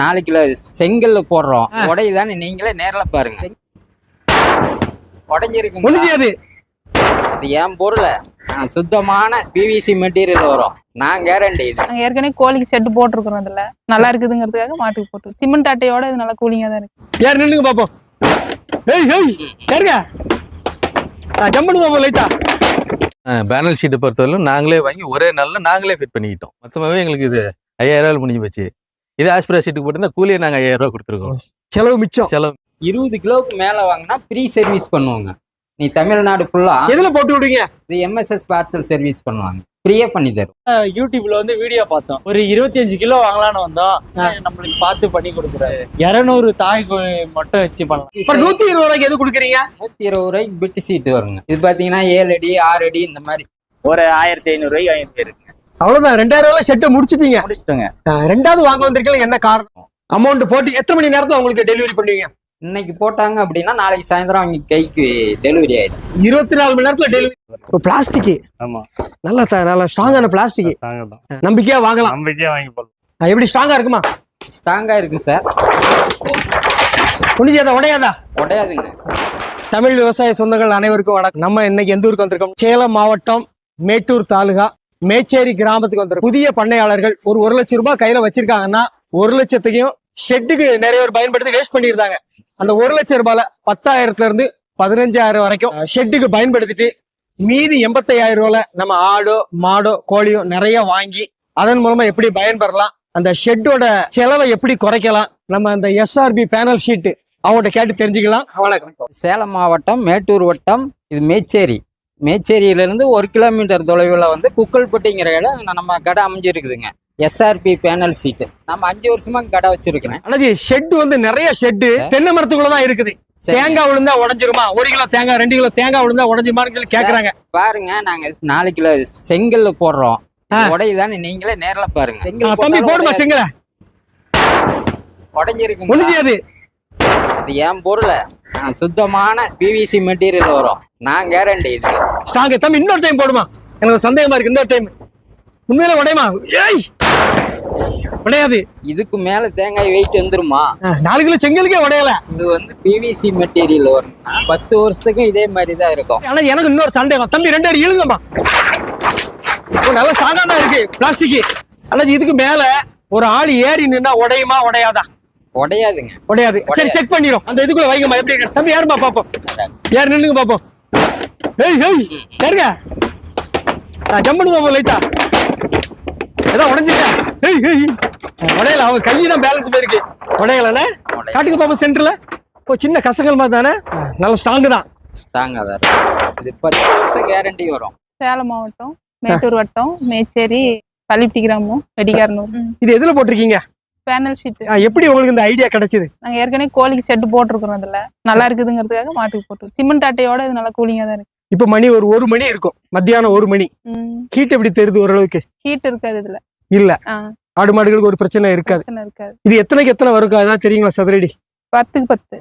நாலு கிலோ செங்கல்ல போடுறோம். உடையுதானே நீங்களே நேர்ல பாருங்க. உடைஞ்சிருக்கு முடிஞ்சது இது என் பொருள்? சுத்தமான பிவிசி மெட்டீரியல் வரும். நான் கேரண்டி இது. நாங்க ஏற்கனவே கோழிக்கு செட்டு போட்டிருக்கிறோம் இதுல. நல்லா இருக்குதுங்கிறதுக்காக மாட்டுக்கு போட்டு சிமெண்ட் அட்டையோட இது நல்லா கூலிங்கா தான் இருக்கு. யார் நின்னுங்க பாப்போம். ஏய் ஏய் யாருங்க? ஜம்பனு பாப்போம் லைட்டா பேனல் ஷீட்டை பொறுத்தவரையிலும் நாங்களே வாங்கி ஒரே நாளில் நாங்களே ஃபிட் பண்ணிக்கிட்டோம். மொத்தமாகவே எங்களுக்கு இது ஐயாயிரம் ரூபாய் முடிஞ்சு போச்சு. இது ஆஸ்பிரா ஷீட்டுக்கு போட்டிருந்தா கூலியை நாங்கள் ஐயாயிரம் ரூபாய் கொடுத்துருக்கோம். செலவு மிச்சம். செலவு இருபது கிலோவுக்கு மேல வாங்கினா ஃப்ரீ சர்வீஸ் பண்ணுவாங்க. நீ தமிழ்நாடு ஃபுல்லா எதுல போட்டு விடுவீங்க இது எம்எஸ்எஸ் பார்சல் சர்வீஸ் பண்ணுவாங்க. ஃப்ரீயா பண்ணி தரும் யூடியூப்ல வந்து வீடியோ பார்த்தோம். ஒரு 25 கிலோ வாங்கலாம்னு வந்தோம் நம்மளுக்கு பார்த்து பண்ணி கொடுக்குறாரு. இருநூறு தாய் மட்டும் வச்சு பண்ணலாம். இப்ப நூத்தி இருபது ரூபாய்க்கு எது கொடுக்குறீங்க? நூத்தி இருபது ரூபாய்க்கு பிட்டு சீட்டு வருங்க. இது பாத்தீங்கன்னா ஏழு அடி ஆறு அடி இந்த மாதிரி. ஒரு ஆயிரத்தி ஐநூறு ரூபாய்க்கு வாங்கிட்டு இருக்கு அவ்வளவுதான். ரெண்டாயிரம் ரூபாய் செட்டை முடிச்சிட்டீங்க. முடிச்சிட்டோங்க. ரெண்டாவது வாங்க வந்திருக்கீங்க என்ன காரணம்? அமௌண்ட் போட்டு எத்தனை மணி நேரத்துல உங்களுக்கு டெலிவரி பண்ணுவீங்க? இன்னைக்கு போட்டாங்க அப்படின்னா நாளைக்கு சாயந்தரம் அவங்க கைக்கு டெலிவரி ஆயிடும். இருபத்தி நாலு மணி நேரத்துல டெலிவரி பிளாஸ்டிக் ஆமா. நல்லா த- நல்லா ஸ்ட்ராங்கான பிளாஸ்டிக் நம்பிக்கையா வாங்கலாம். நம்பிக்கையா வாங்கி போடலாம். எப்படி ஸ்ட்ராங்கா இருக்குமா? ஸ்ட்ராங்கா இருக்கு சார். முடிஞ்சாதா உடையாதா? உடையாதுங்க. தமிழ் விவசாய சொந்தங்கள் அனைவருக்கும் வணக்கம். நம்ம இன்னைக்கு எந்த ஊருக்கு வந்திருக்கோம்? சேலம் மாவட்டம் மேட்டூர் தாலுகா. மேச்சேரி கிராமத்துக்கு வந்திருக்கோம். புதிய பண்ணையாளர்கள் ஒரு ஒரு லட்சம் ரூபாய் கையில வச்சிருக்காங்கன்னா ஒரு லட்சத்தையும் ஷெட்டுக்கு நிறைய பேர் பயன்படுத்தி வேஸ்ட் பண்ணியிருந்தாங்க. அந்த ஒரு லட்சம் ரூபாயில பத்தாயிரத்துல இருந்து பதினஞ்சாயிரம் வரைக்கும் ஷெட்டுக்கு பயன்படுத்திட்டு மீதி எண்பத்தையாயிரம் ரூபாயில நம்ம ஆடோ மாடோ கோழியோ நிறைய வாங்கி அதன் மூலமா எப்படி பயன்பெறலாம் அந்த ஷெட்டோட செலவை எப்படி குறைக்கலாம் நம்ம அந்த எஸ்ஆர்பி பேனல் ஷீட்டு அவங்கள்ட்ட கேட்டு தெரிஞ்சுக்கலாம். வணக்கம். சேலம் மாவட்டம் மேட்டூர் வட்டம் இது மேச்சேரி. மேச்சேரியில இருந்து ஒரு கிலோமீட்டர் தொலைவில் வந்து குக்கல்பட்டிங்கிற இடம் நம்ம கடை அமைஞ்சிருக்குதுங்க. எஸ்ஆர்பி பேனல் சீட்டு நம்ம அஞ்சு வருஷமா கடை வச்சிருக்கிறேன். அண்ணாஜி ஷெட் வந்து நிறைய ஷெட்டு தென்னை மரத்துக்குள்ள தான் இருக்குது. தேங்காய் விழுந்தா உடஞ்சிருமா? ஒரு கிலோ தேங்காய் ரெண்டு கிலோ தேங்காய் விழுந்தா உடஞ்சிருமான்னு சொல்லி கேக்குறாங்க. பாருங்க நாங்க நாலு கிலோ செங்கல்ல போடுறோம். உடையுதானே நீங்களே நேர்ல பாருங்க. செங்கல் தம்பி போடுமா. செங்கல? உடைஞ்சிருக்கு முடிஞ்சாது இது என் பொருள்? சுத்தமான பிவிசி மெட்டீரியல் வரும். நான் கேரண்டி இது ஸ்ட்ராங் தம்பி இன்னொரு டைம் போடுமா. எனக்கு சந்தேகமா இருக்கு இன்னொரு டைம் உண்மையில உடையுமா? ஏய்! உடையாது. இதுக்கு மேல தேங்காய் வெயிட் வந்துருமா? நாலு கிலோ செங்கலுக்கே உடையல. இது வந்து பிவிசி மெட்டீரியல் வரும். பத்து வருஷத்துக்கும் இதே மாதிரி தான் இருக்கும். ஆனா எனக்கு இன்னொரு சந்தேகம். தம்பி ரெண்டு அடி இழுங்கம்மா. நல்ல ஸ்ட்ராங்கா தான் இருக்கு பிளாஸ்டிக் அண்ணாஜி இதுக்கு மேல ஒரு ஆள் ஏறி நின்னா உடையுமா உடையாதா? உடையாதுங்க. உடையாது. சரி. செக் பண்ணிடும் அந்த இதுக்குள்ள வைங்கம்மா எப்படி? தம்பி யாருமா பாப்போம். யார் நின்னுங்க பாப்போம். ஏய் ஏய் யாருங்க? ஜம்பனு பாப்போம் லைட்டா ஏதோ உடஞ்சிருக்கா ஏய் ஏய் உடையல அவங்க கையை தான் பேலன்ஸ் போயிருக்கு உடையலண்ணே உடையல. காட்டுக்கு பாப்போம் சென்டர்ல ஓ சின்ன கசங்கள் மாதிரி தானே? நல்ல ஸ்ட்ராங் தான். ஸ்ட்ராங்கா தான். இது பத்து வருஷம் கேரண்டி வரும். சேலம் மாவட்டம் மேட்டூர் வட்டம் மேச்சேரி பள்ளிப்பட்டி கிராமம் வெடிகாரனூர். இது எதுல போட்டிருக்கீங்க? பேனல் ஷீட் எப்படி உங்களுக்கு இந்த ஐடியா கிடைச்சது? நாங்க ஏற்கனவே கோழிக்கு செட்டு போட்டிருக்கிறோம் இதுல நல்லா இருக்குதுங்கிறதுக்காக மாட்டுக்கு போட்டு சிமெண்ட் அட்டையோட இது நல்லா கூலிங்கா தான் இருக்கு. இப்ப மணி ஒரு ஒரு மணி இருக்கும். மத்தியானம் ஒரு மணி. ஹீட் எப்படி தெரியுது ஓரளவுக்கு? ஹீட் இருக்காது இதுல. இல்ல. ஆடு மாடுகளுக்கு ஒரு பிரச்சனை இருக்காது. இது எத்தனைக்கு எத்தனை வரும் அதான் தெரியுங்களா சதுரடி? பத்துக்கு பத்து.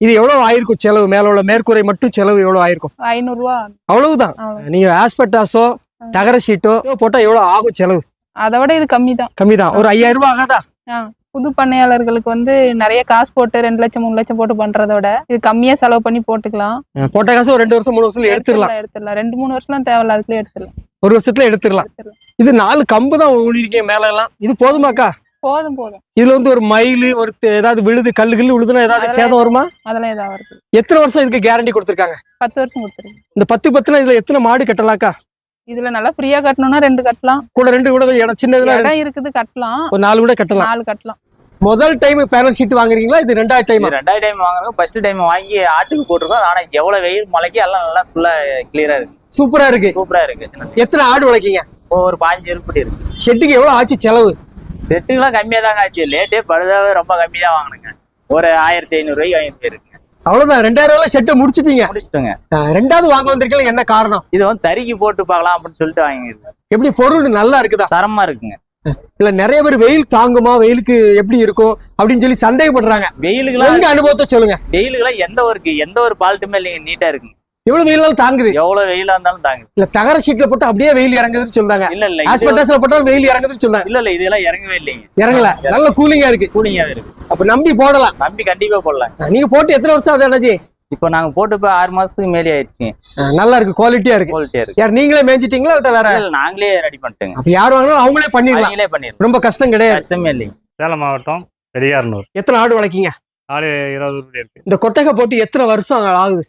இது எவ்வளவு ஆயிருக்கும் செலவு? மேல உள்ள மேற்கூரை மட்டும் செலவு எவ்வளவு ஆயிருக்கும்? ஐநூறு ரூபா அவ்வளவுதான். அவ்வளவு. நீங்க ஆஸ்பெட்டாஸோ தகர ஷீட்டோ போட்டா எவ்வளவு ஆகும் செலவு? அதை விட இது கம்மி தான் கம்மிதான். ஒரு ஐயாயிரம் ரூபாய் ஆகாதா? புது பண்ணையாளர்களுக்கு வந்து நிறைய காசு போட்டு ரெண்டு லட்சம் மூணு லட்சம் போட்டு பண்றதை விட இது கம்மியா செலவு பண்ணி போட்டுக்கலாம். போட்ட காசு ஒரு ரெண்டு வருஷம் மூணு வருஷத்துல எடுத்துடலாம். எடுத்துடலாம். ரெண்டு மூணு வருஷம்லாம் தேவையில்ல அதுக்குள்ளே எடுத்துடலாம். ஒரு வருஷத்துல எடுத்துடலாம். எடுத்துடலாம். இது நாலு கம்பு தான் ஊனிருக்கீங்க மேல எல்லாம் இது போதுமாக்கா? போதும் போதும். இதுல வந்து ஒரு மயில் ஒரு ஏதாவது விழுது கல்லு கில்லு விழுதுன்னா ஏதாவது சேதம் வருமா? அதெல்லாம் இதாக வருது. எத்தனை வருஷம் இதுக்கு கேரண்டி கொடுத்துருக்காங்க? பத்து வருஷம் கொடுத்துருக்கு இந்த பத்து பத்துனா இதுல எத்தனை மாடு கட்டலாக்கா? இதுல நல்லா ஃப்ரீயா கட்டணும்னா ரெண்டு கட்டலாம். கூட ரெண்டு கூட இடம் சின்னதுல இடம் இருக்குது கட்டலாம். ஒரு நாலு கூட கட்டலாம். நாலு கட்டலாம். முதல் டைம் பேனல் ஷீட் வாங்குறீங்களா? இது ரெண்டாவது டைம் இது ரெண்டாவது டைம் வாங்குறோம். ஃபர்ஸ்ட் டைம் வாங்கி ஆட்டுக்கு போட்டிருக்கோம். ஆனா எவ்வளவு வெயில் மழைக்கு எல்லாம் நல்லா ஃபுல்லா கிளியரா இருக்கு. சூப்பரா இருக்கு. சூப்பரா இருக்கு. எத்தனை ஆடு வளர்க்கீங்க? ஒரு பாஞ்சு இருப்படி இருக்கு. ஷெட்டுக்கு எவ்வளவு? ஆச்சு செலவு? செட்டுக்கெல்லாம் கம்மியா தாங்க ஆச்சு. லேட்டே பழுதாவே ரொம்ப கம்மி தான் வாங்கினுங்க. ஒரு ஆயிரத்தி ஐநூறு ரூபாய்க்கு வாங்கிட்டு இருக்கு அவ்வளவுதான். ரெண்டாயிரம் ரூபாய் ஷெட்டை முடிச்சிட்டீங்க. முடிச்சிட்டோங்க. ரெண்டாவது வாங்க வந்திருக்கீங்க என்ன காரணம்? இது வந்து தறிக்கு போட்டு பார்க்கலாம் அப்படின்னு சொல்லிட்டு வாங்கிருக்கேன் எப்படி பொருள் நல்லா இருக்குதா? தரமா இருக்குங்க. இல்ல நிறைய பேர் வெயில் தாங்குமா? வெயிலுக்கு எப்படி இருக்கும்? அப்படின்னு சொல்லி சந்தேகப்படுறாங்க. வெயிலுக்குலாம் உங்க அனுபவத்தை சொல்லுங்க. வெயிலுக்குலாம் எந்த ஒரு எந்த ஒரு பால்ட்டுமே இல்லைங்க. நீட்டா இருக்குங்க. எவ்வளவு வெயிலாலும் தாங்குது. எவ்வளவு வெயிலா இருந்தாலும் தாங்க இல்ல தகர ஷீட்ல போட்டு அப்படியே வெயில் இறங்குதுன்னு சொல்றாங்க. இல்ல இல்ல இது- ஆஸ்பெட்டாஸ்ல போட்டா வெயில் இறங்குதுன்னு சொல்றாங்க. இல்ல இல்ல இதெல்லாம் இறங்கவே இல்லைங்க. இறங்கல. நல்ல கூலிங்கா இருக்கு. கூலிங்கா இருக்கு. அப்ப நம்பி போடலாம். நம்பி கண்டிப்பா போடலாம். நீங்க போட்டு எத்தனை வருஷம் ஆகுது அண்ணாஜி இப்போ நாங்க போட்டு போய் ஆறு மாசத்துக்கு மேலே ஆயிடுச்சுங்க. அஹ் நல்லா இருக்கு குவாலிட்டியா இருக்கு. குவாலிட்டியா இருக்கு. யார் நீங்களே மேய்ஞ்சிட்டீங்களா இல்ல வேற? இல்ல, நாங்களே ரெடி பண்ணிட்டோங்க. அப்ப யார் வாங்கினாலும் அவங்களே பண்ணிடலாம். அவங்களே பண்ணிடலாம். ரொம்ப கஷ்டம் கிடையாது. கஷ்டமே இல்லைங்க. சேலம் மாவட்டம் பெரியார்னூர். எத்தனை ஆடு வளர்க்கீங்க? இருபது இருக்கு. இந்த கொட்டகை போட்டு எத்தனை வருஷம் ஆகுது?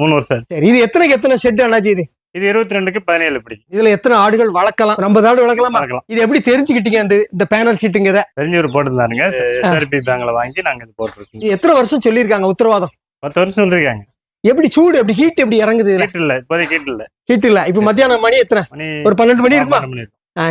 மூணு வருஷம். சரி இது எத்தனைக்கு எத்தனை ஷெட் அண்ணாஜி இது? இது இருபத்தி ரெண்டுக்கு பதினேழு பிடி இதுல எத்தனை ஆடுகள் வளர்க்கலாம்? ஐம்பது ஆடு வளர்க்கலாமா? பார்க்கலாம் இது எப்படி தெரிஞ்சுக்கிட்டீங்க இந்த இந்த பேனல் ஷீட்டுங்கிறத தெரிஞ்சூர் போட்டிருந்தாருங்க. எஸ்ஆர்பி பேங்க்ல வாங்கி நாங்க இது போட்டிருக்கோம். இது எத்தனை வருஷம் சொல்லியிருக்காங்க? உத்தரவாதம். பத்து வருஷம் சொல்லிருக்காங்க எப்படி சூடு எப்படி ஹீட் எப்படி இறங்குது ஹீட் இல்ல இப்போதைக்கு ஹீட் இல்ல. ஹீட் இல்ல. இப்ப மத்தியானம் மணி எத்தனை? ஒரு பன்னெண்டு மணி இருக்குமா?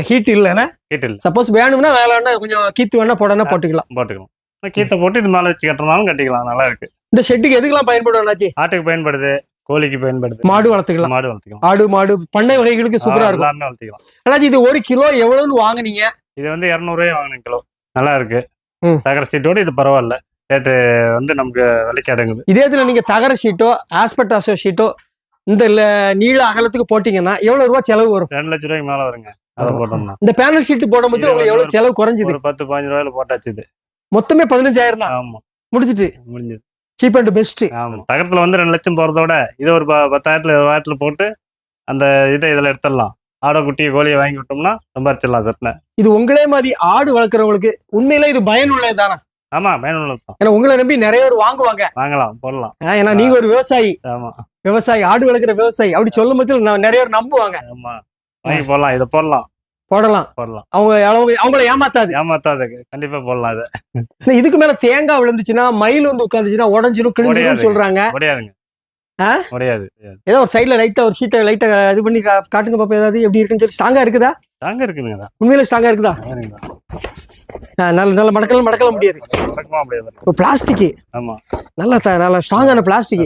ஹீட் இல்லைன்னா? ஹீட் இல்ல. சப்போஸ் வேணும்னா வேலை வேணா கொஞ்சம் கீத்து வேணா போடனா போட்டுக்கலாம். போட்டுக்கலாம். கீத்தை போட்டு இது மேல வச்சு கட்டுறதாலும் கட்டிக்கலாம். நல்லா இருக்கு. இந்த ஷெட்டுக்கு எதுக்கெல்லாம் பயன்படும் அண்ணாச்சி? ஆட்டுக்கு பயன்படுது கோழிக்கு பயன்படுது. மாடு வளர்த்துக்கலாம். மாடு வளர்த்திக்கலாம். ஆடு மாடு பண்ணை வகைகளுக்கு சூப்பரா இருக்கும். எல்லாமே வளர்த்திக்கலாம். அண்ணாச்சி இது ஒரு கிலோ எவ்வளவுன்னு வாங்குனீங்க? இது வந்து இரநூறுவாய் வாங்கின கிலோ. நல்லா இருக்கு. தகர சீட்டோட இது பரவாயில்ல. ரேட்டு வந்து நமக்கு விலைக்கு அடங்குது இதே இதுல நீங்க தகர ஷீட்டோ ஆஸ்பெட்டாசோ ஷீட்டோ இந்த நீள அகலத்துக்கு போட்டீங்கன்னா எவ்வளவு ரூபாய் செலவு வரும்? ரெண்டு லட்ச ரூபாய்க்கு மேல வருங்க. அதை போட்டோம்னா. இந்த பேனல் ஷீட் போடும்போது உங்களுக்கு எவ்வளவு செலவு குறைஞ்சுது? ஒரு பத்து பதினஞ்சு ரூபாயில போட்டாச்சு இது. மொத்தமே பதினஞ்சாயிரம் தான். ஆமா. முடிச்சிட்டு முடிஞ்சது. சீப் அண்ட் பெஸ்ட் ஆமா. தகரத்துல வந்து ரெண்டு லட்சம் போறதோட இதை ஒரு பத்தாயிரத்துல இருபதாயிரத்துல போட்டு அந்த இதை இதுல எடுத்துடலாம். ஆடை குட்டியை கோழியை வாங்கி விட்டோம்னா சம்பாரிச்சிடலாம் சட்னை இது உங்களே மாதிரி ஆடு வளர்க்குறவங்களுக்கு உண்மையில இது பயனுள்ளது தானே? ஆமா பயனுள்ளது தான். ஏன்னா உங்களை நம்பி நிறைய பேர் வாங்குவாங்க. வாங்கலாம் போடலாம். ஏன்னா நீங்க ஒரு விவசாயி. ஆமா. விவசாயி ஆடு வளர்க்குற விவசாயி. அப்படி சொல்லும் போது நிறைய பேர் நம்புவாங்க. ஆமா. வாங்கி போடலாம் இதை போடலாம். போடலாம். போடலாம். அவங்க அவங்க அவங்கள ஏமாத்தாது. ஏமாத்தாது கண்டிப்பா போடலாம் இல்ல, இதுக்கு மேல தேங்காய் விழுந்துச்சுன்னா மயில் வந்து உட்காந்துச்சுன்னா உடஞ்சிரும் கிழிஞ்சிரும். சொல்றாங்க? முடியாது ஏதோ ஒரு சைடுல லைட்டா ஒரு சீட்டை லைட்டா இது பண்ணி காட்டுங்க பாப்பா ஏதாவது எப்படி இருக்குன்னு சொல்லி. ஸ்ட்ராங்கா இருக்குதா? தாங்க இருக்குதுங்க. உண்மையில ஸ்ட்ராங்கா இருக்குதா? நல்ல நல்ல மடக்கலாம் மடக்கல முடியாது. பிளாஸ்டிக் ஆமா. நல்ல நல்ல ஸ்ட்ராங்கான பிளாஸ்டிக்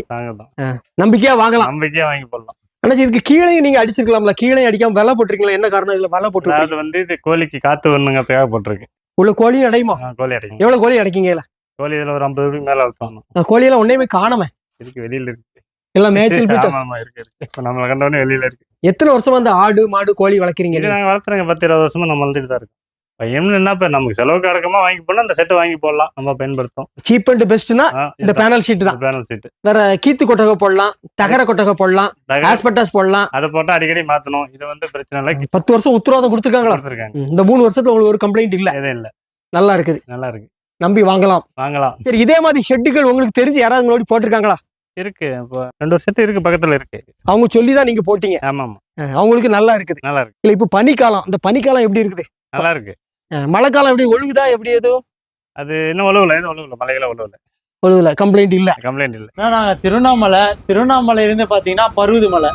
நம்பிக்கையா வாங்கலாம். நம்பிக்கையா வாங்கி போடலாம். ஆனா இதுக்கு கீழே நீங்க அடிச்சிருக்கலாம்ல. கீழே அடிக்காம வெலை போட்டிருக்கீங்களா என்ன காரணம் இதுல வெலை போட்டு அதாவது வந்து இது கோழிக்கு காத்து வரணுங்க தேவைப்பட்டிருக்கு. உள்ள கோழியும் அடையுமா? கோழி அடைக்கும் எவ்வளவு கோழி அடைக்கீங்க இதுல? கோழி இதுல ஒரு ஐம்பது ரூபாய்க்கு மேல நான் கோழியெல்லாம் ஒன்னையுமே காணாம? இருக்கு வெளியில இருக்கு. எல்லாம் மேய்ச்சல் போயிட்டு இருக்கு இருக்கு. நம்மள கண்டவனே வெளியில இருக்கு. எத்தனை வருஷமா அந்த ஆடு மாடு கோழி வளர்க்குறீங்க இது நீங்க? நாங்க வளர்த்துறங்க பத்து இருபது வருஷமா நம்ம வளர்த்துட்டு தான் இருக்கோம். பையன் என்ன இப்ப நமக்கு செலவுக்கு அடக்கமா வாங்கி போனா அந்த செட்டை வாங்கி போடலாம். நம்ம பயன்படுத்தும். சீப் அண்ட் பெஸ்ட்னா இந்த பேனல் ஷீட் தான். பேனல் சீட் வேற கீத்து கொட்டகை போடலாம் தகர கொட்டகை போடலாம் ஆஸ்பெட்டாஸ் போடலாம். அதை போட்டு அடிக்கடி மாத்தணும். இது வந்து பிரச்சனை இல்லை. பத்து வருஷம் உத்தரவாதம் கொடுத்துருக்காங்களா? கொடுத்துருக்காங்க. இந்த மூணு வருஷத்துல உங்களுக்கு ஒரு கம்ப்ளைண்ட் இல்ல. எதுவும் இல்ல. நல்லா இருக்குது. நல்லா இருக்கு. நம்பி வாங்கலாம். வாங்கலாம். சரி இதே மாதிரி ஷெட்டுகள் உங்களுக்கு தெரிஞ்சு யாராவது உங்களோட போட்டிருக்காங்களா? இருக்கு. ரெண்டு ஒரு செட்டு இருக்கு பக்கத்துல இருக்கு. அவங்க சொல்லி தான் நீங்க போட்டீங்க. ஆமா ஆமா அவங்களுக்கு நல்லா இருக்குது. நல்லா இருக்கு. இல்ல இப்ப பனிக்காலம். இந்த பனிக்காலம் எப்படி இருக்குது? நல்லா இருக்கு. அஹ், மழைக்காலம் எப்படி ஒழுகுதா எப்படி எதுவும் அது இன்னும் உழவுல எதுவும் உழவுல மலையில உழவுல ஒழுகுல கம்ப்ளைண்ட் இல்ல. கம்ப்ளைண்ட் இல்ல. ஏன்னா நாங்க திருவண்ணாமலை திருவண்ணாமலை இருந்து பாத்தீங்கன்னா பருவதமலை.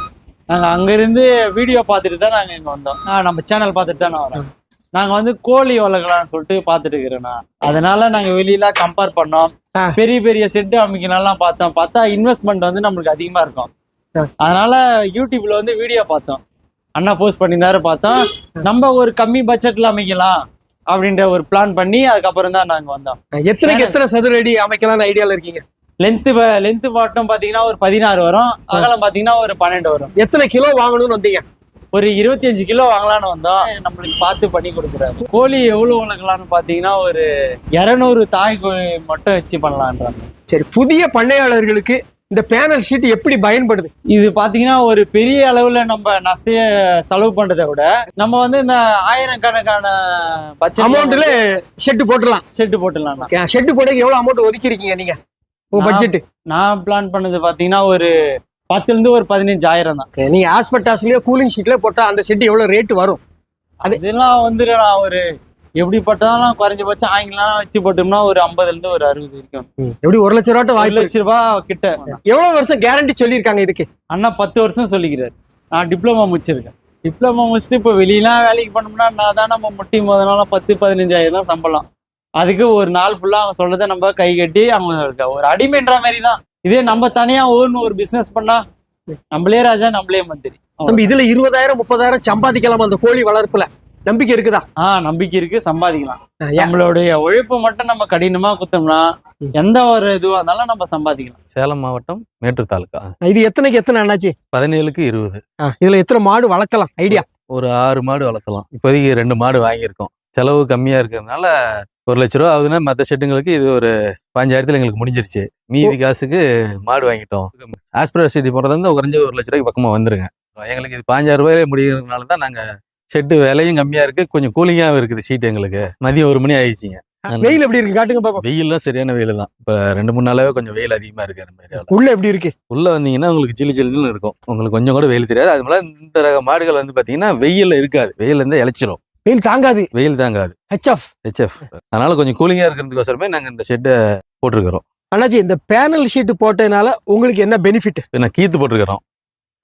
நாங்க அங்க இருந்து வீடியோ பார்த்துட்டு தான் நாங்க இங்க வந்தோம். நம்ம சேனல் பார்த்துட்டு தான் நான் வரேன் நாங்க வந்து கோழி வளர்க்கலாம்னு சொல்லிட்டு பார்த்துட்டு இருக்கிறேண்ணா அதனால நாங்க வெளியில கம்பேர் பண்ணோம். பெரிய பெரிய செட்டு அமைக்கலாம் பார்த்தோம். பார்த்தா இன்வெஸ்ட்மெண்ட் வந்து நம்மளுக்கு அதிகமா இருக்கும். அதனால யூடியூப்ல வந்து வீடியோ பார்த்தோம். அண்ணா போஸ்ட் பண்ணியிருந்தாரு பார்த்தோம். நம்ம ஒரு கம்மி பட்ஜெட்ல அமைக்கலாம். அப்படின்ற ஒரு பிளான் பண்ணி அதுக்கப்புறம் தான் நாங்க வந்தோம். எத்தனைக்கு எத்தனை சதுர அடி அமைக்கலாம்னு ஐடியால இருக்கீங்க? லென்த் லென்த் மட்டும் பாத்தீங்கன்னா ஒரு பதினாறு வரும். அகலம் பாத்தீங்கன்னா ஒரு பன்னெண்டு வரும். எத்தனை கிலோ வாங்கணும்னு வந்தீங்க? ஒரு இருபத்தி அஞ்சு கிலோ வாங்கலாம்னு வந்தோம். நம்மளுக்கு பார்த்து பண்ணி கொடுக்குறாரு. கோழி எவ்வளவு வளர்க்கலாம்னு பாத்தீங்கன்னா ஒரு இருநூறு தாய் கோழி மட்டும் வச்சு பண்ணலான்றாங்க. சரி புதிய பண்ணையாளர்களுக்கு இந்த பேனல் ஷீட் எப்படி பயன்படுது? இது பாத்தீங்கன்னா ஒரு பெரிய அளவுல நம்ம நஷ்டைய செலவு பண்றதை விட நம்ம வந்து இந்த ஆயிரக்கணக்கான பட்ஜெட் அமௌண்ட்ல ஷெட் போட்டுடலாம். செட்டு போட்டுடலாம். ஷெட் போட எவ்வளவு அமௌண்ட் ஒதுக்கிருக்கீங்க நீங்க? உங்க நான் பட்ஜெட் நான் பிளான் பண்ணது பாத்தீங்கன்னா ஒரு பத்துல இருந்து ஒரு பதினஞ்சாயிரம் தான். நீங்க ஆஸ்பெட்டாஸ்லயோ கூலிங் ஷீட்லயோ போட்டா அந்த ஷெட் எவ்வளவு ரேட் வரும்? அது- இதெல்லாம் வந்து நான் ஒரு எப்படிப்பட்டதாலும் குறைஞ்சபட்சம் ஆங்கிலாம் வச்சு போட்டோம்னா ஒரு ஐம்பதுல இருந்து ஒரு அறுபது வரைக்கும். எப்படி ஒரு லட்ச ரூபாய் ஒரு லட்ச ரூபாய் கிட்ட. எவ்வளவு வருஷம் கேரண்டி சொல்லியிருக்காங்க இதுக்கு? அண்ணா பத்து வருஷம் சொல்லிக்கிறாரு. நான் டிப்ளமா முடிச்சிருக்கேன். டிப்ளமா முடிச்சுட்டு இப்போ வெளியெல்லாம் வேலைக்கு பண்ணோம்னா நான் தான் நம்ம முட்டி முதனால பத்து பதினஞ்சாயிரம் தான் சம்பளம். அதுக்கு ஒரு நாள் ஃபுல்லா அவங்க சொல்றதை நம்ம கை கட்டி அவங்க இருக்க ஒரு அடிமைன்ற மாதிரி தான் இதே நம்ம தனியா ஓன்னு ஒரு பிசினஸ் பண்ணா நம்மளே ராஜா நம்மளே மந்திரி. நம்ம இதுல இருபதாயிரம் முப்பதாயிரம் சம்பாதிக்கலாம் அந்த கோழி வளர்ப்புல? நம்பிக்கை இருக்குதா? ஆ நம்பிக்கை இருக்கு. சம்பாதிக்கலாம்? நம்மளுடைய உழைப்பு மட்டும் நம்ம கடினமா குத்தோம்னா எந்த ஒரு இதுவா இருந்தாலும் நம்ம சம்பாதிக்கலாம். சேலம் மாவட்டம் மேட்டூர் தாலுக்கா. இது எத்தனைக்கு எத்தனை அண்ணாச்சி பதினேழுக்கு இருபது. இதுல எத்தனை மாடு வளர்க்கலாம்? ஐடியா. ஒரு ஆறு மாடு வளர்த்தலாம் இப்போதைக்கு ரெண்டு மாடு வாங்கியிருக்கோம். செலவு கம்மியா இருக்கிறதுனால ஒரு லட்ச ரூபா ஆகுதுன்னா மற்ற ஷெட்டுங்களுக்கு இது ஒரு பாஞ்சாயிரத்துல எங்களுக்கு முடிஞ்சிருச்சு. மீதி காசுக்கு மாடு வாங்கிட்டோம். ஆஸ்பிரா சிட்டி போறது வந்து குறைஞ்ச ஒரு லட்ச ரூபாய்க்கு பக்கமா வந்துருங்க. எங்களுக்கு இது பாஞ்சாயிரம் ரூபாயிலே முடிகிறதுனால தான் நாங்க ஷெட்டு விலையும் கம்மியா இருக்கு. கொஞ்சம் கூலிங்காகவும் இருக்குது ஷீட் எங்களுக்கு. மதியம் ஒரு மணி ஆயிடுச்சுங்க. வெயில் எப்படி இருக்கு? காட்டுங்க பாப்போம். வெயில்லாம் சரியான வெயில் தான் இப்போ ரெண்டு மூணு நாளாவே கொஞ்சம் வெயில் அதிகமா இருக்கு அந்த மாதிரி உள்ள எப்படி இருக்கு? உள்ள வந்தீங்கன்னா உங்களுக்கு ஜிலு ஜில்லுன்னு இருக்கும். உங்களுக்கு கொஞ்சம் கூட வெயில் தெரியாது. அது போல இந்த ரக மாடுகள் வந்து பாத்தீங்கன்னா வெயில்ல இருக்காது. வெயில் இருந்து இழைச்சிரும். வெயில் தாங்காது. வெயில் தாங்காது. ஹெச்எஃப் ஹெச்எஃப் அதனால கொஞ்சம் கூலிங்கா இருக்கிறதுக்கோசரமே நாங்க இந்த ஷெட்டை போட்டிருக்கிறோம். அண்ணாச்சி இந்த பேனல் ஷீட் போட்டதுனால உங்களுக்கு என்ன பெனிஃபிட் நான் கீத்து போட்டிருக்கிறோம்.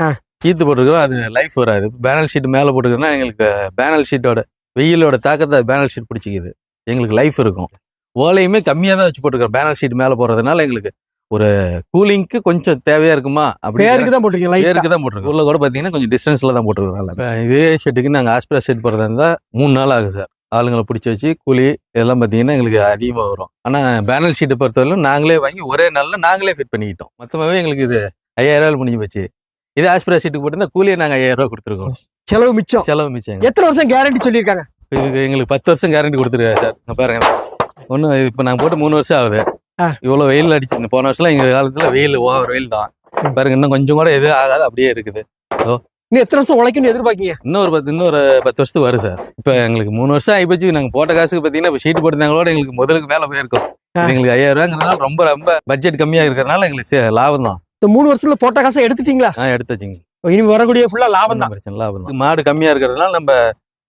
ஆ. கீத்து போட்டிருக்கிறோம் அது லைஃப் வராது. பேனல் ஷீட் மேல போட்டுக்கிறோம்னா எங்களுக்கு பேனல் ஷீட்டோட வெயிலோட தாக்கத்தை பேனல் ஷீட் பிடிச்சிக்குது. எங்களுக்கு லைஃப் இருக்கும். ஓலையுமே கம்மியாக தான் வச்சு போட்டுருக்கோம் பேனல் ஷீட் மேல போடுறதுனால எங்களுக்கு ஒரு கூலிங்க்கு கொஞ்சம் தேவையா இருக்குமா? அப்படி பேருக்கு தான் போட்டிருக்கீங்க பேருக்கு தான் போட்டிருக்கோம். உள்ள கூட பாத்தீங்கன்னா கொஞ்சம் டிஸ்டன்ஸ்ல தான் போட்டுருக்கோம் இப்போ இதே ஷெட்டுக்கு நாங்கள் ஆஸ்பிரா ஷெட் போடுறதா இருந்தா மூணு நாள் ஆகும் சார். ஆளுங்களை பிடிச்சி வச்சு கூலி இதெல்லாம் பார்த்தீங்கன்னா எங்களுக்கு அதிகமாக வரும். ஆனால் பேனல் ஷீட்டை பொறுத்தவரையிலும் நாங்களே வாங்கி ஒரே நாளில் நாங்களே ஃபிட் பண்ணிக்கிட்டோம். மொத்தமாகவே எங்களுக்கு இது ஐயாயிரம் ரூபாய் முடிஞ்சு போச்சு. இதே ஆஸ்பிரா ஷீட்டுக்கு போட்டிருந்தா கூலியை நாங்கள் ஐயாயிரம் ரூபாய் கொடுத்துருக்கோம். செலவு மிச்சம். செலவு மிச்சம் எத்தனை வருஷம் கேரண்டி சொல்லியிருக்காங்க? இதுக்கு எங்களுக்கு பத்து வருஷம் கேரண்டி கொடுத்துருக்காரு சார். பாருங்க. ஒன்றும் இப்போ நாங்கள் போட்டு மூணு வருஷம் ஆகுது. இவ்வளோ வெயில் அடிச்சு போன வருஷம்லாம் எங்கள் காலத்தில் வெயில் ஓவர் வெயில் தான். பாருங்க இன்னும் கொஞ்சம் கூட எதுவும் ஆகாது அப்படியே இருக்குது. இன்னும் எத்தனை வருஷம் உழைக்கணும்னு எதிர்பார்க்கீங்க? இன்னொரு பத்து இன்னொரு பத்து வருஷத்துக்கு வரும் சார். இப்போ எங்களுக்கு மூணு வருஷம் ஆகிப்போச்சு. நாங்கள் போட்ட காசுக்கு பார்த்தீங்கன்னா இப்போ ஷீட் போட்டிருந்தாங்களோட எங்களுக்கு முதலுக்கு மேலே போயிருக்கும். எங்களுக்கு ஐயாயிரம் ரூபாங்கிறதுனால ரொம்ப ரொம்ப பட்ஜெட் கம்மியாக இருக்கிறதுனால எங்களுக்கு லாபம் தான் இந்த மூணு வருஷத்துல போட்ட காசை எடுத்துட்டீங்களா? எடுத்து வச்சுங்க இனி வரக்கூடிய ஃபுல்லா லாபம் தான். பிரச்சனை லாபம் மாடு கம்மியாக இருக்கிறதுனால நம்ம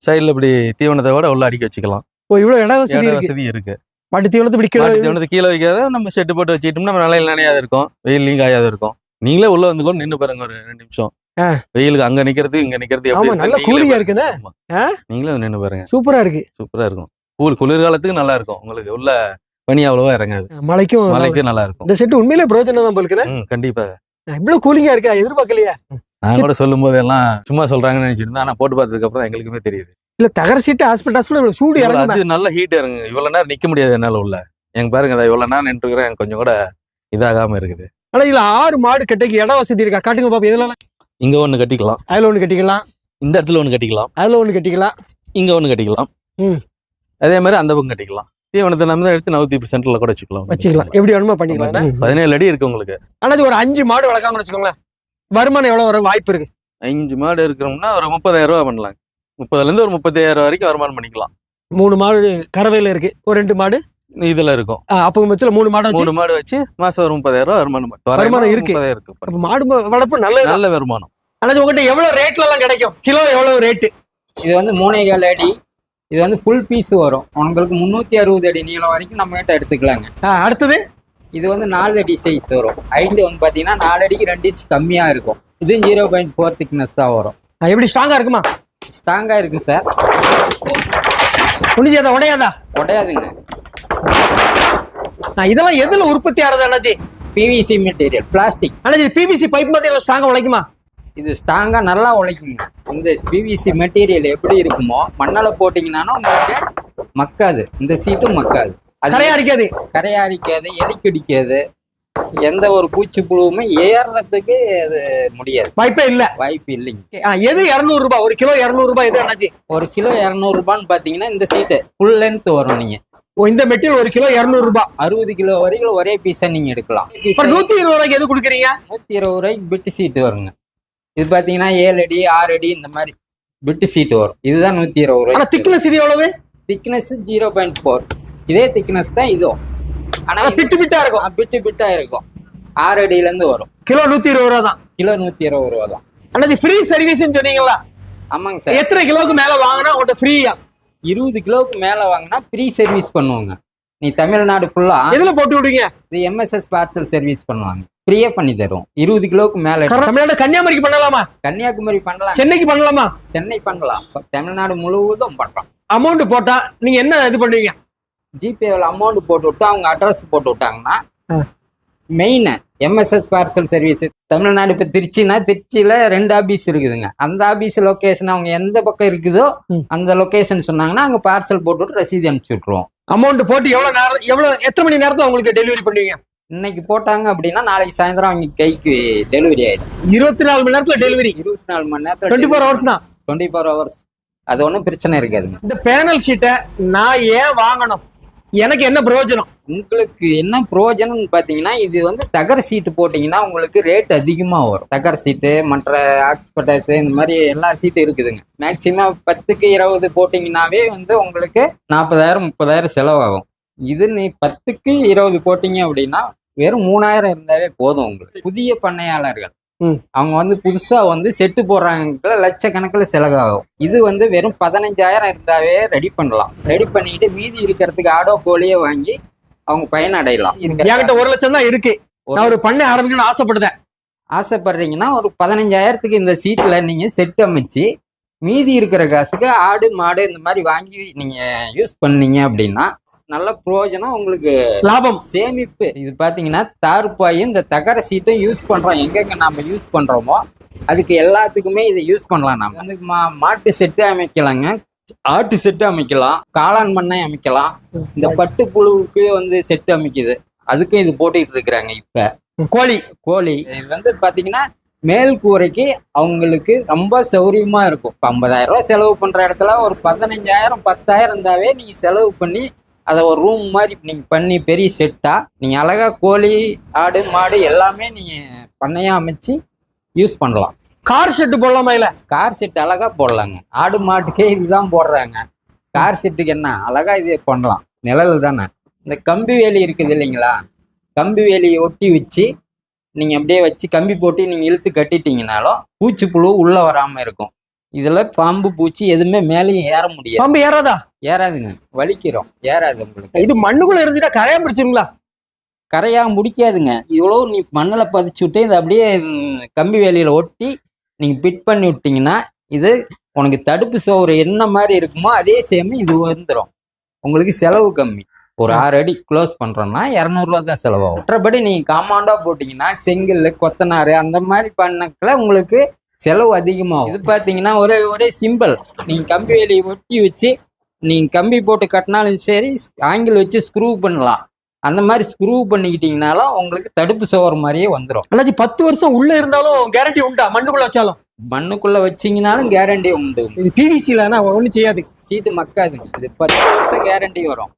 சைடில் இப்படி தீவனத்தை விட உள்ள அடிக்க வச்சுக்கலாம். ஓ இவ்வளவு இட வசதி வசதி இருக்கு. மாட்டு தீவனத்தை மாட்டு பிடிக்க தீவனத்தை கீழே வைக்காத நம்ம செட்டு போட்டு வச்சுக்கிட்டோம்னா நம்ம நிலையில் நனையாது இருக்கும். வெயிலையும் காயாது இருக்கும். நீங்களே உள்ள வந்து கூட நின்று பாருங்க ஒரு ரெண்டு நிமிஷம். வெயிலுக்கு அங்க நிக்கிறது இங்க நிக்கிறது ஆமா, நல்ல பாருங்க. இருக்குண்ணே. நீங்களே நின்று பாருங்க. சூப்பரா இருக்கு. சூப்பரா இருக்கும். கூல் குளிர்காலத்துக்கு நல்லா இருக்கும். உங்களுக்கு உள்ள பனி அவ்வளவா இறங்காது. மழைக்கும் மழைக்கு நல்லா இருக்கும் இந்த செட்டு உண்மையிலே பிரயோஜனம் தான் போலுக்குறேன் கண்டிப்பா. இவ்வளவு கூலிங்கா இருக்கா எதிர்பார்க்கலையா. நான் கூட சொல்லும் போது எல்லாம் சும்மா சொல்றாங்கன்னு நினைச்சிட்டு இருந்தேன் ஆனா போட்டு பார்த்ததுக்கு அப்புறம் எங்களுக்குமே தெரியுது. இல்ல தகர சீட்டு ஹாஸ்பிட்டல்ஸ்ல இவ்வளவு சூடு அது நல்ல ஹீட் இறங்கு இவ்வளவு நேரம் நிக்க முடியாது என்னால உள்ள. எங்க பாருங்க அதை இவ்வளவு நேரம் நின்று எனக்கு கொஞ்சம் கூட இதாகாம இருக்குது. ஆனா இதுல ஆறு மாடு கட்டைக்கு இட வசதி இருக்கா? காட்டுங்க பாப்பா எதுல இங்க ஒண்ணு கட்டிக்கலாம். அதுல ஒண்ணு கட்டிக்கலாம். இந்த இடத்துல ஒண்ணு கட்டிக்கலாம். அதுல ஒண்ணு கட்டிக்கலாம். இங்க ஒண்ணு கட்டிக்கலாம். அதே மாதிரி அந்த பக்கம் கட்டிக்கலாம். தீவனத்தை நம்ம தான் எடுத்து நூத்தி சென்டர்ல கூட வச்சுக்கலாம். வச்சுக்கலாம். எப்படி வேணுமோ பண்ணிக்கலாம். பதினேழு அடி இருக்கு உங்களுக்கு. ஆனா இது ஒரு அஞ்சு மாடு வளர்க்காம வச்சுக்கோங்களேன். வருமானம் எவ்வளவு வர வாய்ப்பு இருக்கு. அஞ்சு மாடு இருக்கிறோம்னா ஒரு முப்பதாயிரம் ரூபாய் பண்ணலாம். முப்பதுல இருந்து ஒரு முப்பத்தாயிரம் ரூபாய் வரைக்கும் வருமானம் பண்ணிக்கலாம். மூணு மாடு கறவையில இருக்கு. ஒரு ரெண்டு மாடு? இதுல இருக்கும். அப்போ பட்சத்துல மூணு மாடு வச்சு? மூணு மாடு வச்சு மாசம் ஒரு முப்பதாயிரம் ரூபாய் வருமானம் வருமானம் இருக்கு. இருக்கு. அப்ப மாடு வளர்ப்பு நல்லது நல்ல வருமானம். ஆனா உங்ககிட்ட எவ்வளவு ரேட்ல எல்லாம் கிடைக்கும்? கிலோ எவ்வளவு ரேட்டு இது வந்து மூணே கால் அடி இது வந்து ஃபுல் பீஸ் வரும். உங்களுக்கு முந்நூற்றி அறுபது அடி நீளம் வரைக்கும் நம்ம கிட்ட எடுத்துக்கலாங்க. அடுத்தது? இது வந்து நாலு அடி சைஸ் வரும். ஹைட்டு வந்து பார்த்தீங்கன்னா நாலு அடிக்கு ரெண்டு இன்ச் கம்மியாக இருக்கும். இதுவும் ஜீரோ பாயிண்ட் ஃபோர் திக்னஸ் தான் வரும். எப்படி ஸ்ட்ராங்கா இருக்குமா? ஸ்ட்ராங்காக இருக்கு சார் துணிஞ்சாதா உடையாதா? உடையாதுங்க. நான் இதெல்லாம் எதுல உற்பத்தி ஆறது அண்ணாச்சி? பிவிசி மெட்டீரியல் பிளாஸ்டிக் அண்ணாச்சி பிபிசி பைப் மாதிரி ஸ்ட்ராங்கா உழைக்குமா? இது ஸ்ட்ராங்காக நல்லா உழைக்குங்க இந்த பிவிசி மெட்டீரியல் எப்படி இருக்குமோ மண்ணால் போட்டிங்கன்னாலும் உங்களுக்கு மக்காது. இந்த சீட்டும் மக்காது. அது கரையா இருக்காது கரையாரிக்காது எலி கடிக்காது எந்த ஒரு பூச்சி புழுவுமே ஏறுறதுக்கு அது முடியாது. வாய்ப்பே இல்ல. வாய்ப்பு இல்லைங்க. எது இருநூறு ரூபாய் ஒரு கிலோ இருநூறு ரூபாய் எது அண்ணாச்சி ஒரு கிலோ இரநூறுபான்னு பார்த்தீங்கன்னா இந்த சீட்டு ஃபுல் லென்த் வரும் நீங்க. ஓ இந்த மெட்டீரியல் ஒரு கிலோ இருநூறு ரூபாய் அறுபது கிலோ வரைக்கும் ஒரே பீஸை நீங்க எடுக்கலாம். நூத்தி இருபது ரூபாய்க்கு எது கொடுக்குறீங்க? நூத்தி இருபது ரூபாய்க்கு பிட்டு சீட்டு வருங்க. இது பாத்தீங்கன்னா ஏழு அடி ஆறு அடி இந்த மாதிரி பிட்டு சீட்டு வரும். இதுதான் நூத்தி இருபது ரூபாய் திக்னஸ் இது எவ்வளவு? திக்னஸ் ஜீரோ பாயிண்ட் ஃபோர் இதே திக்னஸ் தான் இதுவும். ஆனா பிட்டு பிட்டா இருக்கும். பிட்டு பிட்டா இருக்கும். ஆறு அடியில இருந்து வரும். கிலோ நூத்தி இருபது ரூபா தான். கிலோ நூத்தி இருபது ரூபா தான். அண்ணாச்சி ஃப்ரீ சர்வீஸ் சொன்னீங்களா ஆமாங்க சார். எத்தனை கிலோக்கு மேல வாங்கினா உங்கள்கிட்ட ஃப்ரீயா இருபது கிலோவுக்கு மேல வாங்கினா ஃப்ரீ சர்வீஸ் பண்ணுவாங்க. நீ தமிழ்நாடு ஃபுல்லா எதுல போட்டு விடுவீங்க? இது எம்எஸ்எஸ் பார்சல் சர்வீஸ் பண்ணுவாங்க. ஃப்ரீயா பண்ணி தருவோம். இருபது கிலோவுக்கு மேல தமிழ்நாடு கன்னியாகுமரிக்கு பண்ணலாமா? கன்னியாகுமரி பண்ணலாம். சென்னைக்கு பண்ணலாமா? சென்னை பண்ணலாம். தமிழ்நாடு முழுவதும் பண்றோம் அமௌண்ட் போட்டா நீங்க என்ன இது பண்ணுவீங்க? ஜிபேவில் அமௌண்ட் போட்டு விட்டு அவங்க அட்ரஸ் போட்டு விட்டாங்கன்னா. Main MSS parcel service Tamil Nadu இப்போ திருச்சினா திருச்சியில் ரெண்டு ஆபீஸ் இருக்குதுங்க. அந்த ஆபீஸ் லொக்கேஷன் அவங்க எந்த பக்கம் இருக்குதோ. அந்த லொக்கேஷன் சொன்னாங்கன்னா அங்கே பார்சல் போட்டுவிட்டு ரசீது அனுப்பிச்சி விட்ருவோம் அமௌண்ட் போட்டு எவ்வளவு நேரம் எவ்வளவு எத்தனை மணி நேரத்துல உங்களுக்கு டெலிவரி பண்ணுவீங்க? இன்னைக்கு போட்டாங்க அப்படின்னா நாளைக்கு சாயந்தரம் அவங்க கைக்கு டெலிவரி ஆயிடும். இருபத்தி நாலு மணி நேரத்துல டெலிவரி இருபத்தி நாலு மணி டுவெண்ட்டி ஃபோர் ஹவர்ஸ் தான். டுவெண்ட்டி ஃபோர் ஹவர்ஸ் அது ஒன்றும் பிரச்சனை இருக்காதுங்க இந்த பேனல் ஷீட்டை நான் ஏன் வாங்கணும்? எனக்கு என்ன பிரயோஜனம்? உங்களுக்கு என்ன பிரயோஜனம்னு பார்த்தீங்கன்னா இது வந்து தகர சீட்டு போட்டிங்கன்னா உங்களுக்கு ரேட் அதிகமாக வரும். தகர சீட்டு மற்ற ஆக்ஸ்பர்டஸ் இந்த மாதிரி எல்லா சீட்டும் இருக்குதுங்க. மேக்சிமம் பத்துக்கு இருபது போட்டிங்கனாவே வந்து உங்களுக்கு நாற்பதாயிரம் முப்பதாயிரம் செலவாகும். இது நீ பத்துக்கு இருபது போட்டிங்க அப்படின்னா வெறும் மூணாயிரம் இருந்தாவே போதும் உங்களுக்கு. புதிய பண்ணையாளர்கள். அவங்க வந்து புதுசா வந்து செட்டு போடுறாங்க லட்சக்கணக்கில் செலவாகும். இது வந்து வெறும் பதினஞ்சாயிரம் இருந்தாவே ரெடி பண்ணலாம். ரெடி பண்ணிட்டு மீதி இருக்கிறதுக்கு ஆடோ கோழியை வாங்கி அவங்க பயனடையலாம் என்கிட்ட ஒரு லட்சம் தான் இருக்கு. நான் ஒரு பண்ணை ஆரம்பிக்கணும்னு ஆசைப்படுதேன் ஆசைப்படுறீங்கன்னா ஒரு பதினஞ்சாயிரத்துக்கு இந்த சீட்ல நீங்க செட் அமைச்சு மீதி இருக்கிற காசுக்கு ஆடு மாடு இந்த மாதிரி வாங்கி நீங்க யூஸ் பண்ணீங்க அப்படின்னா நல்ல பிரயோஜனம் உங்களுக்கு லாபம். சேமிப்பு. இது பாத்தீங்கன்னா தார்பாயும் இந்த தகர சீட்டும் யூஸ் பண்றோம். எங்கெங்க நாம யூஸ் பண்றோமோ அதுக்கு எல்லாத்துக்குமே இதை யூஸ் பண்ணலாம் நாம. வந்து மா மாட்டு செட்டு அமைக்கலாங்க. ஆட்டு செட்டு அமைக்கலாம். காளான் பண்ணை அமைக்கலாம். இந்த பட்டு புழுவுக்கு வந்து செட்டு அமைக்குது. அதுக்கும் இது போட்டுக்கிட்டு இருக்கிறாங்க இப்ப. கோழி. கோழி. இது வந்து பாத்தீங்கன்னா மேல் கூரைக்கு அவங்களுக்கு ரொம்ப சௌரியமா இருக்கும். இப்போ ஐம்பதாயிரம் ரூபாய் செலவு பண்ற இடத்துல ஒரு பதினஞ்சாயிரம் பத்தாயிரம் இருந்தாவே நீங்க செலவு பண்ணி அதை ஒரு ரூம் மாதிரி நீங்க பண்ணி பெரிய செட்டா நீங்க அழகா கோழி ஆடு மாடு எல்லாமே நீங்க பண்ணையா அமைச்சு யூஸ் பண்ணலாம். கார் ஷெட்டு போடலாமா இல்ல? கார் செட் அழகா போடலாங்க. ஆடு மாட்டுக்கே இதுதான் போடுறாங்க. கார் செட்டுக்கு என்ன? அழகா இது பண்ணலாம். நிழல் தானே? இந்த கம்பி வேலி இருக்குது இல்லைங்களா? கம்பி வேலியை ஒட்டி வச்சு நீங்க அப்படியே வச்சு கம்பி போட்டு நீங்க இழுத்து கட்டிட்டீங்கனாலும் பூச்சி புழு உள்ள வராம இருக்கும். இதுல பாம்பு பூச்சி எதுவுமே மேலேயும் ஏற முடியாது. பம்பு ஏறாதா? ஏறாதுங்க. வலிக்கிறோம். ஏறாது உங்களுக்கு. இது மண்ணுக்குள்ள இருந்துட்டா கரையா பிடிச்சிருங்களா? கரையா முடிக்காதுங்க. இவ்வளோ நீ மண்ணில் பதிச்சு விட்டு இதை அப்படியே கம்பி வேலியில ஒட்டி நீங்க பிட் பண்ணி விட்டீங்கன்னா இது உனக்கு தடுப்பு சோறு என்ன மாதிரி இருக்குமோ அதே சேம் இது வந்துடும் உங்களுக்கு செலவு கம்மி. ஒரு ஆறு அடி க்ளோஸ் பண்றோம்னா இரநூறுவா தான் செலவாகும். மற்றபடி நீங்க காம்பவுண்டா போட்டீங்கன்னா செங்கல் கொத்தனார் அந்த மாதிரி பண்ணக்குள்ள உங்களுக்கு செலவு அதிகமாகும். இது பார்த்தீங்கன்னா ஒரே ஒரே சிம்பிள் நீங்க கம்பி வேலியை ஒட்டி வச்சு நீங்க கம்பி போட்டு கட்டினாலும் சரி ஆங்கிள் வச்சு ஸ்க்ரூ பண்ணலாம். அந்த மாதிரி ஸ்க்ரூ பண்ணிக்கிட்டீங்கனாலும் உங்களுக்கு தடுப்பு சோறு மாதிரியே வந்துடும் அண்ணாச்சி பத்து வருஷம் உள்ள இருந்தாலும் கேரண்டி உண்டா? மண்ணுக்குள்ள வச்சாலும்? மண்ணுக்குள்ள வச்சீங்கனாலும் கேரண்டி உண்டு. இது பிவிசில ஒண்ணும் செய்யாது. சீட்டு மக்காதுங்க இது பத்து வருஷம் கேரண்டி வரும்.